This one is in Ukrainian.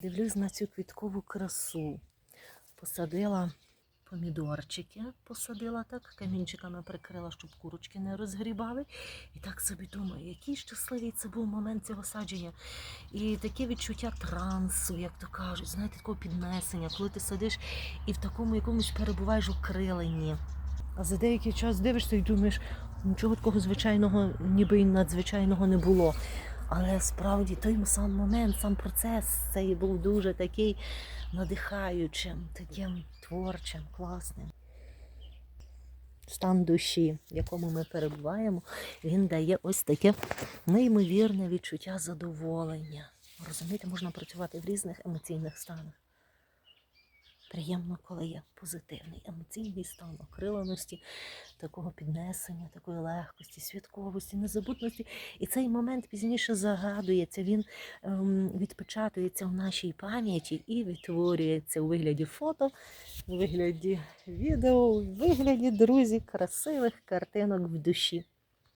Дивлюсь на цю квіткову красу. Посадила помідорчики, посадила так, камінчиками прикрила, щоб курочки не розгрібали. І так собі думаю, який щасливий це був момент цього садження. І таке відчуття трансу, як то кажуть, знаєте, такого піднесення, коли ти сидиш і в такому якомусь перебуваєш окриленні. А за деякий час дивишся і думаєш, нічого такого звичайного, ніби й надзвичайного не було. Але справді той сам момент, сам процес цей був дуже такий надихаючим, таким творчим, класним. Стан душі, в якому ми перебуваємо, він дає ось таке неймовірне відчуття задоволення. Розумієте, можна працювати в різних емоційних станах. Приємно, коли є позитивний емоційний стан окриленості, такого піднесення, такої легкості, святковості, незабутності. І цей момент пізніше загадується, він ем, відпечатується в нашій пам'яті і відтворюється у вигляді фото, у вигляді відео, у вигляді друзі, красивих картинок в душі.